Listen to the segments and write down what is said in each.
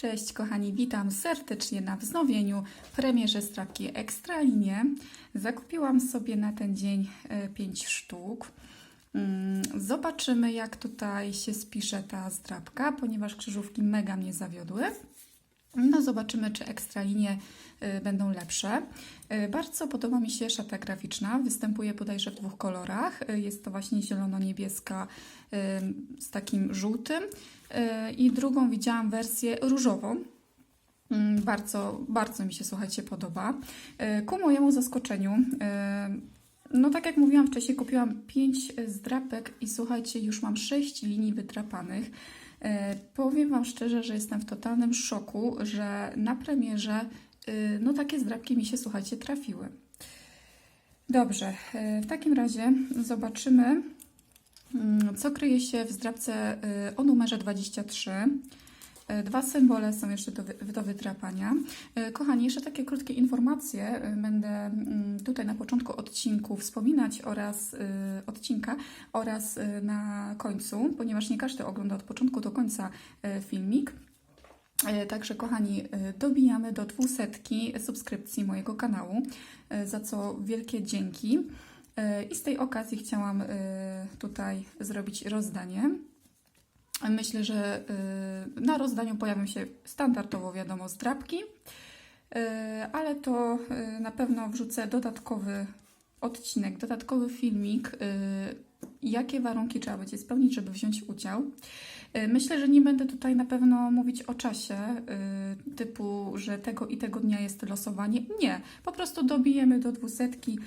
Cześć kochani, witam serdecznie na wznowieniu premierze strapki Ekstralinie. Zakupiłam sobie na ten dzień 5 sztuk. Mm, Zobaczymy jak tutaj się spisze ta zdrabka, ponieważ krzyżówki mega mnie zawiodły. No zobaczymy, czy ekstralinie y, będą lepsze. Y, Bardzo podoba mi się szata graficzna. Występuje bodajże w dwóch kolorach. Y, Jest to właśnie zielono-niebieska z takim żółtym. I drugą widziałam wersję różową. Mm, Bardzo, bardzo mi się, słuchajcie, podoba. Ku mojemu zaskoczeniu, no tak jak mówiłam wcześniej, kupiłam 5 zdrapek i słuchajcie, już mam 6 linii wytrapanych. E, Powiem Wam szczerze, że jestem w totalnym szoku, że na premierze y, no takie zdrabki mi się, słuchajcie, trafiły. Dobrze, e, w takim razie zobaczymy, mm, co kryje się w zdrabce o numerze 23. E, Dwa symbole są jeszcze do, do wydrapania. E, Kochani, jeszcze takie krótkie informacje e, będę mm, tutaj na początku odcinku wspominać oraz odcinka oraz na końcu, ponieważ nie każdy ogląda od początku do końca filmik. Także kochani, dobijamy do 200 subskrypcji mojego kanału, za co wielkie dzięki. I z tej okazji chciałam tutaj zrobić rozdanie. Myślę, że y, na rozdaniu pojawią się standardowo, wiadomo, zdrabki, y, ale to y, na pewno wrzucę dodatkowy odcinek, dodatkowy filmik, jakie warunki trzeba będzie spełnić, żeby wziąć udział. Y, Myślę, że nie będę tutaj na pewno mówić o czasie, y, typu, że tego i tego dnia jest losowanie. Nie, po prostu dobijemy do dwusetki,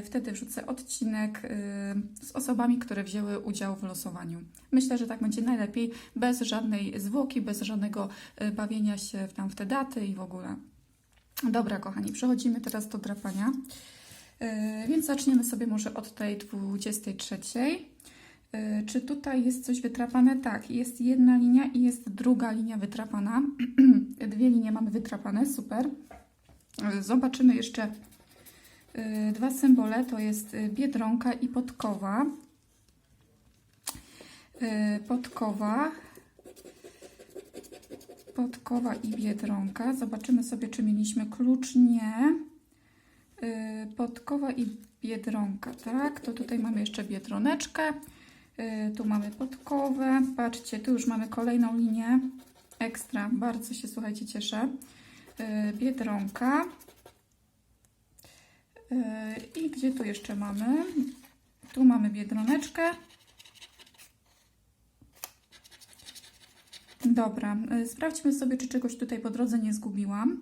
y, wtedy wrzucę odcinek z osobami, które wzięły udział w losowaniu. Myślę, że tak będzie najlepiej, bez żadnej zwłoki, bez żadnego bawienia się w tam w te daty i w ogóle. Dobra, kochani, przechodzimy teraz do drapania. Więc zaczniemy sobie może od tej 23. Yy, Czy tutaj jest coś wytrapane? Tak, jest jedna linia i jest druga linia wytrapana. Dwie linie mamy wytrapane, super. Yy, Zobaczymy jeszcze yy, dwa symbole, to jest biedronka i podkowa. Podkowa. Podkowa i biedronka. Zobaczymy sobie, czy mieliśmy klucz. Nie. Y, podkowa i biedronka, tak? To tutaj mamy jeszcze biedroneczkę. Y, Tu mamy podkowę. Patrzcie, tu już mamy kolejną linię. Ekstra, bardzo się, słuchajcie, cieszę. Y, Biedronka. Y, I gdzie tu jeszcze mamy? Tu mamy biedroneczkę. Dobra, sprawdźmy sobie, czy czegoś tutaj po drodze nie zgubiłam.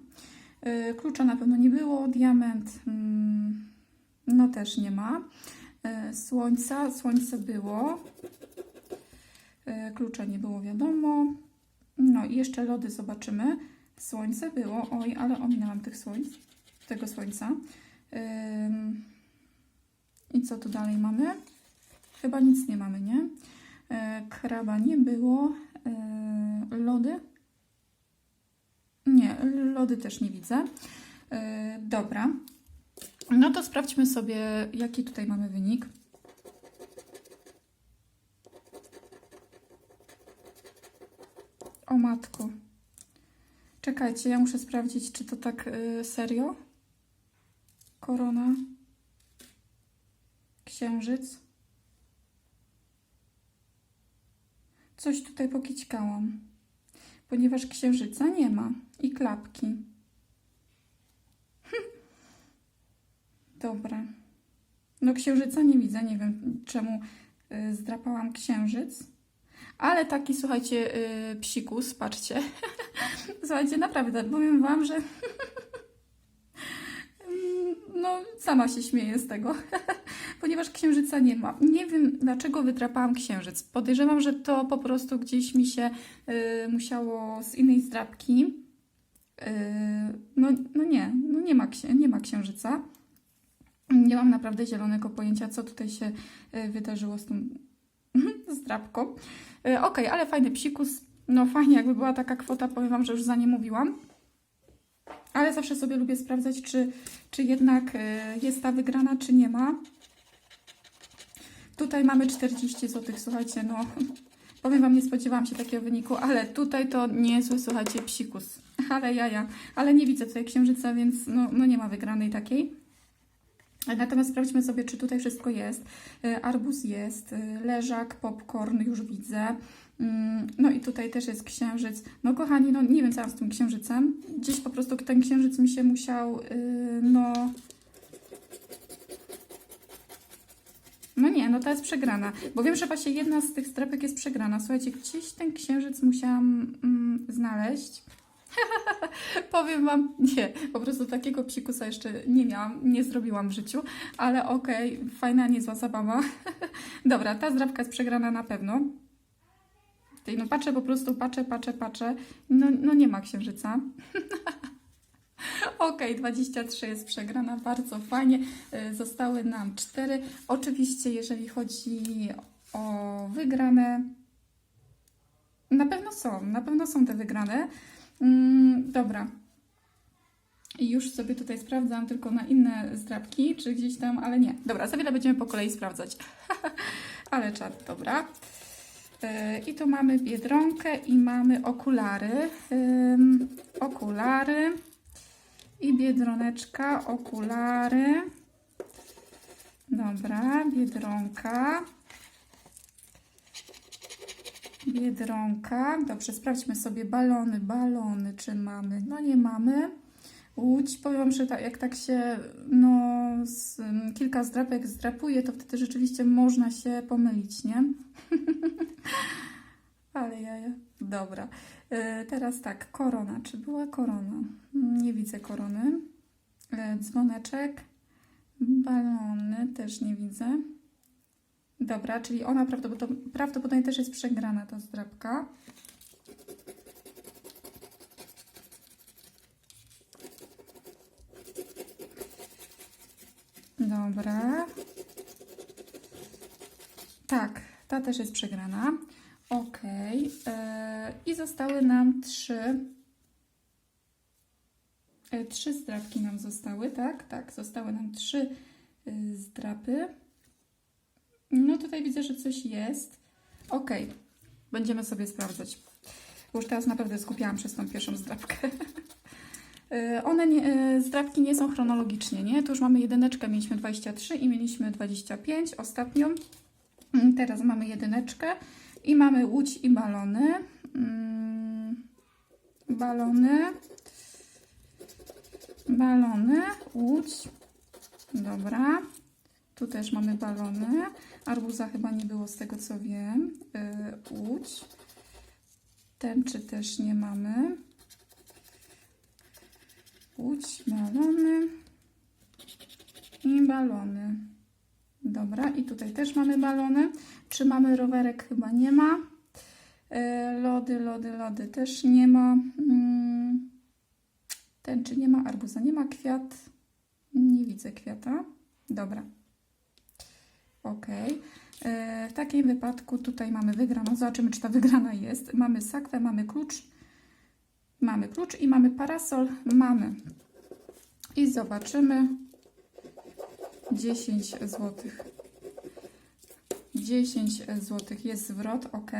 Klucza na pewno nie było, diament mm, no też nie ma. Słońca, słońce było. Y, Klucza nie było, wiadomo. No i jeszcze lody zobaczymy. Słońce było, oj, ale ominęłam tych słońc, tego słońca. I co tu dalej mamy? Chyba nic nie mamy, nie? Y, Kraba nie było. Y, Lody? Nie, lody też nie widzę. Dobra. No to sprawdźmy sobie, jaki tutaj mamy wynik. O matko. Czekajcie, ja muszę sprawdzić, czy to tak yy, serio. Korona. Księżyc. Coś tutaj pokićkałam ponieważ księżyca nie ma i klapki. Hm. Dobra. No księżyca nie widzę, nie wiem czemu y, zdrapałam księżyc. Ale taki, słuchajcie, y, psikus, patrzcie. słuchajcie, naprawdę, powiem Wam, że no sama się śmieję z tego, ponieważ księżyca nie ma. Nie wiem, dlaczego wydrapałam księżyc. Podejrzewam, że to po prostu gdzieś mi się y, musiało z innej zdrapki. Y, no, no nie, no nie ma, nie ma księżyca. Nie mam naprawdę zielonego pojęcia, co tutaj się y, wydarzyło z tą zdrapką. Y, Okej, ale fajny psikus. No fajnie, jakby była taka kwota, powiem Wam, że już za nie mówiłam. Ale zawsze sobie lubię sprawdzać, czy, czy jednak y, jest ta wygrana, czy nie ma. Tutaj mamy 40 zł, słuchajcie, no Powiem Wam, nie spodziewałam się takiego wyniku, ale tutaj to niezły, słuchajcie, psikus. Ale jaja. Ale nie widzę tutaj księżyca, więc no, no nie ma wygranej takiej. Natomiast sprawdźmy sobie, czy tutaj wszystko jest. Y, Arbuz jest, y, leżak, popcorn już widzę. Mm, No i tutaj też jest księżyc. No kochani, no nie wiem co mam z tym księżycem. Gdzieś po prostu ten księżyc mi się musiał, y, no... No nie, no ta jest przegrana. Bo wiem, że właśnie jedna z tych strapek jest przegrana. Słuchajcie, gdzieś ten księżyc musiałam mm, znaleźć. Powiem Wam, nie, po prostu takiego psikusa jeszcze nie miałam, nie zrobiłam w życiu, ale okej, fajna, niezła zabawa. Dobra, ta zdrabka jest przegrana na pewno. Tej, no patrzę po prostu, patrzę, patrzę, patrzę, no, no nie ma księżyca. Okej, 23 jest przegrana, bardzo fajnie. Y, Zostały nam 4. Oczywiście, jeżeli chodzi o wygrane, na pewno są, na pewno są te wygrane. Mm, dobra. I już sobie tutaj sprawdzam tylko na inne zdrabki, czy gdzieś tam, ale nie. Dobra, za chwilę będziemy po kolei sprawdzać. ale czad, dobra. Yy, I tu mamy biedronkę i mamy okulary. Ym, okulary. I biedroneczka, okulary. Dobra, biedronka. Biedronka. Dobrze, sprawdźmy sobie balony, balony, czy mamy. No nie mamy. Łódź, powiem, że tak, jak tak się no, z, mm, kilka zdrapek zdrapuje, to wtedy rzeczywiście można się pomylić, nie? Ale jaja. Dobra. E, teraz tak, korona. Czy była korona? Nie widzę korony. E, dzwoneczek. Balony też nie widzę. Dobra, czyli ona prawdopodobnie, prawdopodobnie też jest przegrana, ta zdrabka. Dobra. Tak, ta też jest przegrana. Ok. I zostały nam trzy. e, Trzy zdrapki nam zostały, tak? Tak, zostały nam trzy y, zdrapy. No tutaj widzę, że coś jest. Ok, będziemy sobie sprawdzać. Już teraz naprawdę skupiałam przez tą pierwszą zdrapkę. Y, One, nie, y, zdrapki nie są chronologicznie, nie? Tu już mamy jedyneczkę, mieliśmy 23 i mieliśmy 25 ostatnią. Mm, Teraz mamy jedyneczkę i mamy łódź i balony. Mm, Balony. Balony, łódź. Dobra. Tu też mamy balony. Arbuza chyba nie było z tego co wiem. Yy, łódź. Tęczy też nie mamy. Łódź, balony i balony. Dobra, i tutaj też mamy balony. Czy mamy rowerek? Chyba nie ma. E, Lody, lody, lody też nie ma. Mm, Tęczy nie ma, arbuza nie ma, kwiat. Nie widzę kwiata. Dobra. Ok. E, W takim wypadku tutaj mamy wygraną. Zobaczymy, czy ta wygrana jest. Mamy sakwę, mamy klucz. Mamy klucz i mamy parasol. Mamy. I zobaczymy. 10 zł. 10 zł jest zwrot, ok.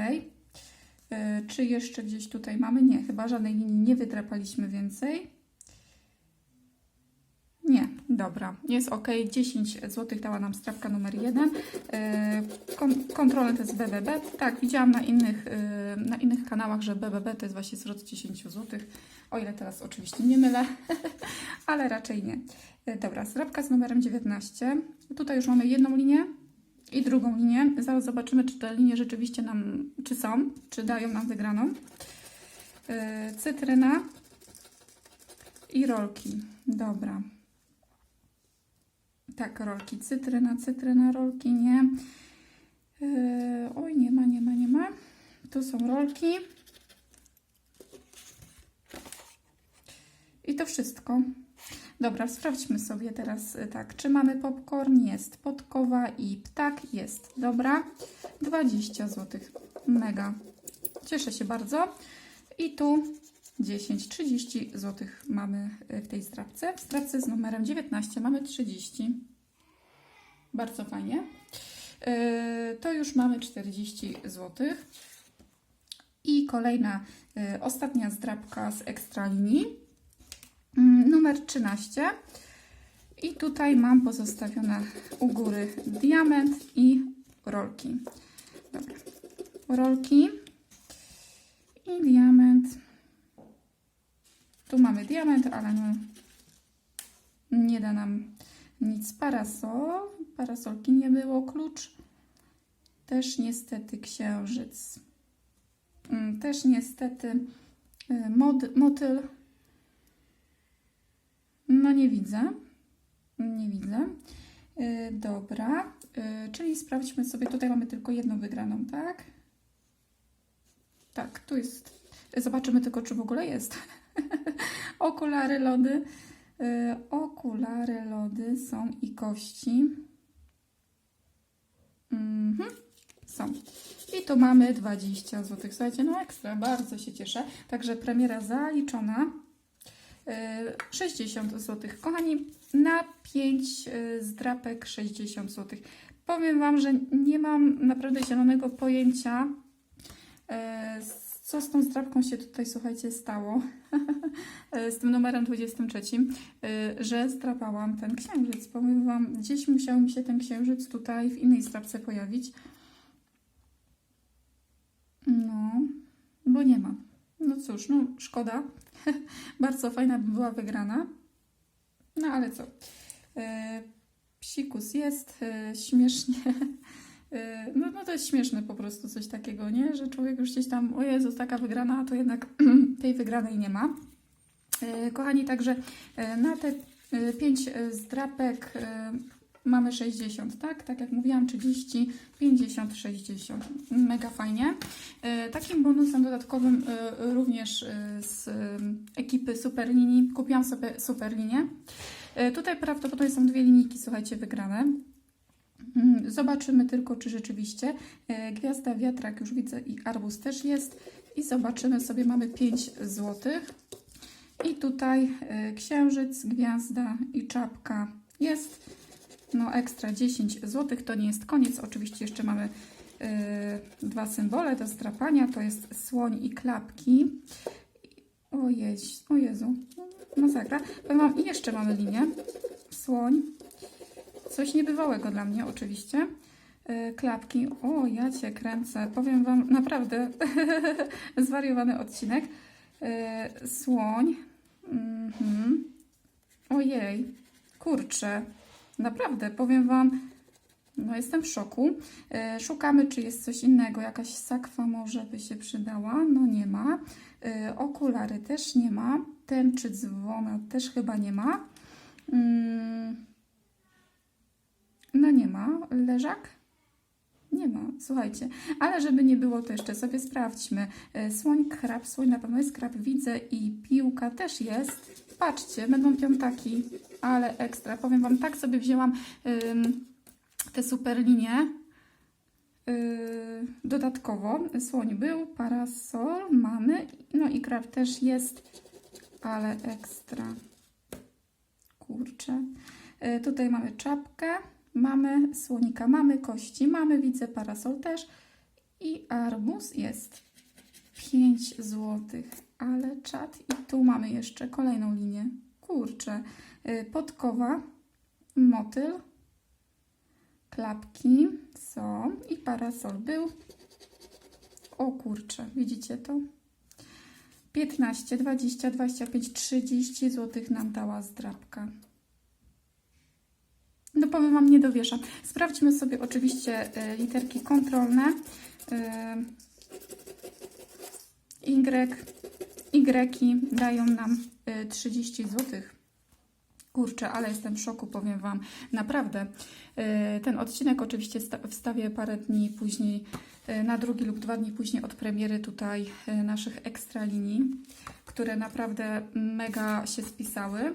E, Czy jeszcze gdzieś tutaj mamy? Nie, chyba żadnej linii nie wydrapaliśmy więcej. Dobra, jest ok. 10 zł dała nam strawka numer 1. Kon kontrolę to jest BBB. Tak, widziałam na innych, e, na innych kanałach, że BBB to jest właśnie zwrot 10 zł. O ile teraz oczywiście nie mylę, ale raczej nie. E, Dobra, zdrabka z numerem 19. Tutaj już mamy jedną linię i drugą linię. Zaraz zobaczymy, czy te linie rzeczywiście nam, czy są, czy dają nam wygraną. E, Cytryna i rolki. Dobra. Tak, rolki. Cytryna, cytryna, rolki, nie. E, Oj, nie ma, nie ma, nie ma. Tu są rolki. I to wszystko. Dobra, sprawdźmy sobie teraz y, tak, czy mamy popcorn? Jest. Podkowa i ptak? Jest. Dobra, 20 zł. Mega. Cieszę się bardzo. I tu 10, 30 zł mamy y, w tej zdrabce. W zdrabce z numerem 19 mamy 30. Bardzo fajnie. Yy, To już mamy 40 zł. I kolejna, y, ostatnia zdrabka z ekstralinii, mm, numer 13. I tutaj mam pozostawione u góry diament i rolki. Dobra. Rolki i diament. Tu mamy diament, ale no nie da nam nic. Parasol. Parasolki nie było. Klucz. Też niestety księżyc. Mm, Też niestety y, mod, motyl. No nie widzę. Nie widzę. Y, Dobra. Y, Czyli sprawdźmy sobie. Tutaj mamy tylko jedną wygraną, tak? Tak, tu jest. Zobaczymy tylko, czy w ogóle jest. Okulary, lody. Y, Okulary, lody są i kości. Mhm, są. I tu mamy 20 zł. Słuchajcie, no ekstra, bardzo się cieszę. Także premiera zaliczona. Y, 60 zł. Kochani, na 5 zdrapek 60 zł. Powiem Wam, że nie mam naprawdę zielonego pojęcia, y, co z tą zdrapką się tutaj, słuchajcie, stało. z tym numerem 23, y, że zdrapałam ten księżyc. Powiem Wam, gdzieś musiał mi się ten księżyc tutaj w innej zdrapce pojawić. No, bo nie ma. No cóż, no szkoda. Bardzo fajna by była wygrana. No ale co? E, psikus jest, e, śmiesznie. E, no, no to jest śmieszne po prostu coś takiego, nie? Że człowiek już gdzieś tam, o Jezus, taka wygrana, a to jednak tej wygranej nie ma. E, kochani, także e, na te 5 zdrapek mamy 60, tak? Tak jak mówiłam, 30, 50, 60. Mega fajnie. Takim bonusem dodatkowym również z ekipy Superlinii kupiłam sobie Superlinię. Tutaj prawdopodobnie są dwie linijki, słuchajcie, wygrane. Mm, Zobaczymy tylko, czy rzeczywiście e, Gwiazda, Wiatrak już widzę i Arbus też jest. I zobaczymy sobie, mamy 5 złotych. I tutaj e, Księżyc, Gwiazda i Czapka jest. No ekstra 10 zł, to nie jest koniec. Oczywiście jeszcze mamy e, dwa symbole do zdrapania. To jest słoń i klapki. O, jeź, o Jezu, masakra. Powiem wam, I jeszcze mamy linię. Słoń. Coś niebywałego dla mnie oczywiście. E, Klapki. O, ja cię kręcę. Powiem wam, naprawdę zwariowany odcinek. E, Słoń. Mhm. Ojej, kurczę. Naprawdę, powiem wam, no jestem w szoku. E, Szukamy, czy jest coś innego. Jakaś sakwa może by się przydała. No nie ma. Okulary też nie ma. Tęczy dzwona też chyba nie ma. Mm. No nie ma. Leżak? Nie ma, słuchajcie. Ale żeby nie było, to jeszcze sobie sprawdźmy. E, Słoń, krab, słoń na pewno jest krab, widzę i piłka też jest. Patrzcie, będą piątaki, ale ekstra. Powiem Wam, tak sobie wzięłam ym, te super linie. Yy, dodatkowo słoń był, parasol mamy, no i krab też jest, ale ekstra. Kurczę. Yy, tutaj mamy czapkę, mamy słonika, mamy kości, mamy, widzę parasol też i arbuz jest 5 złotych, ale czat i tu mamy jeszcze kolejną linię. Kurczę. Yy, podkowa, motyl, klapki są i parasol był. O kurczę, widzicie to? 15, 20, 25, 30 zł nam dała zdrabka. No powiem Wam, nie dowieszam. Sprawdźmy sobie oczywiście e, literki kontrolne. E, Y, Y dają nam e, 30 złotych. Kurczę, ale jestem w szoku, powiem Wam. Naprawdę. E, Ten odcinek oczywiście sta- wstawię parę dni później, e, na drugi lub dwa dni później od premiery tutaj e, naszych ekstra linii, które naprawdę mega się spisały.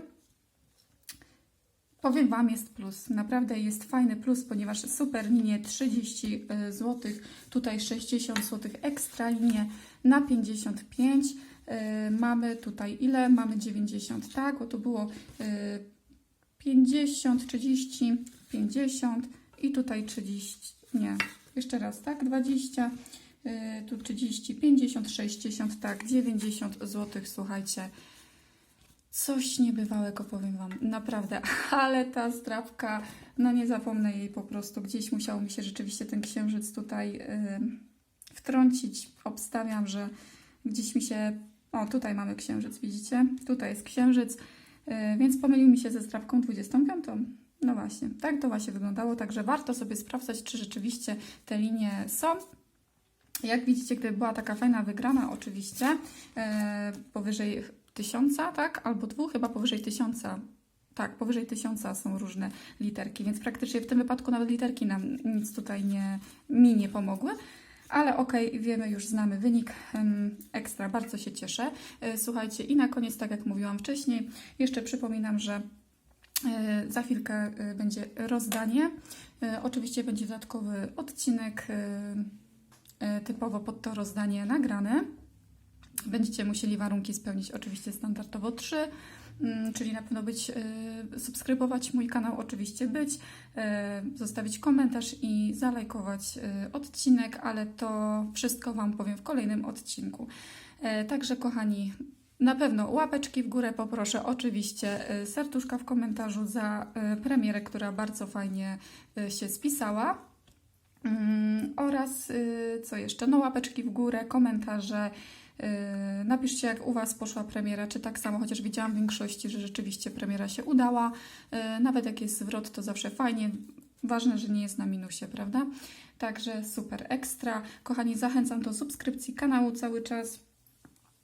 Powiem Wam, jest plus. Naprawdę jest fajny plus, ponieważ super linie 30 zł, tutaj 60 zł, ekstra linie na 55 Y, mamy tutaj ile? Mamy 90, tak? Bo to było y, 50, 30, 50 i tutaj 30, nie, jeszcze raz, tak? 20, y, tu 30, 50, 60, tak, 90 zł, słuchajcie. Coś niebywałego powiem Wam, naprawdę, ale ta zdrabka, no nie zapomnę jej po prostu. Gdzieś musiał mi się rzeczywiście ten księżyc tutaj y, wtrącić. Obstawiam, że gdzieś mi się. O, tutaj mamy księżyc, widzicie? Tutaj jest księżyc, y, więc pomylił mi się ze zdrabką 25. No właśnie, tak to właśnie wyglądało, także warto sobie sprawdzać, czy rzeczywiście te linie są. Jak widzicie, gdyby była taka fajna wygrana, oczywiście, e, powyżej tysiąca, tak? Albo dwóch, chyba powyżej tysiąca. Tak, powyżej tysiąca są różne literki, więc praktycznie w tym wypadku nawet literki nam nic tutaj nie, mi nie pomogły. Ale okej, wiemy, już znamy wynik. Ekstra, bardzo się cieszę. E, Słuchajcie, i na koniec, tak jak mówiłam wcześniej, jeszcze przypominam, że e, za chwilkę e, będzie rozdanie. Oczywiście będzie dodatkowy odcinek typowo pod to rozdanie nagrany. Będziecie musieli warunki spełnić oczywiście standardowo 3, mm, czyli na pewno być, e, subskrybować mój kanał, oczywiście być, e, zostawić komentarz i zalajkować e, odcinek, ale to wszystko Wam powiem w kolejnym odcinku. E, Także kochani, na pewno łapeczki w górę poproszę, oczywiście serduszka w komentarzu za premierę, która bardzo fajnie się spisała. Mm, Oraz y, co jeszcze? No łapeczki w górę, komentarze. Y, Napiszcie, jak u Was poszła premiera, czy tak samo, chociaż widziałam w większości, że rzeczywiście premiera się udała. Y, Nawet jak jest zwrot, to zawsze fajnie. Ważne, że nie jest na minusie, prawda? Także super ekstra. Kochani, zachęcam do subskrypcji kanału cały czas.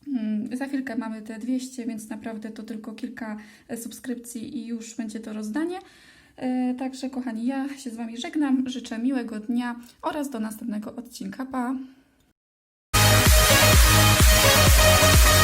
Mm, Za chwilkę mamy te 200, więc naprawdę to tylko kilka e, subskrypcji i już będzie to rozdanie. E, Także, kochani, ja się z Wami żegnam, życzę miłego dnia oraz do następnego odcinka. Pa!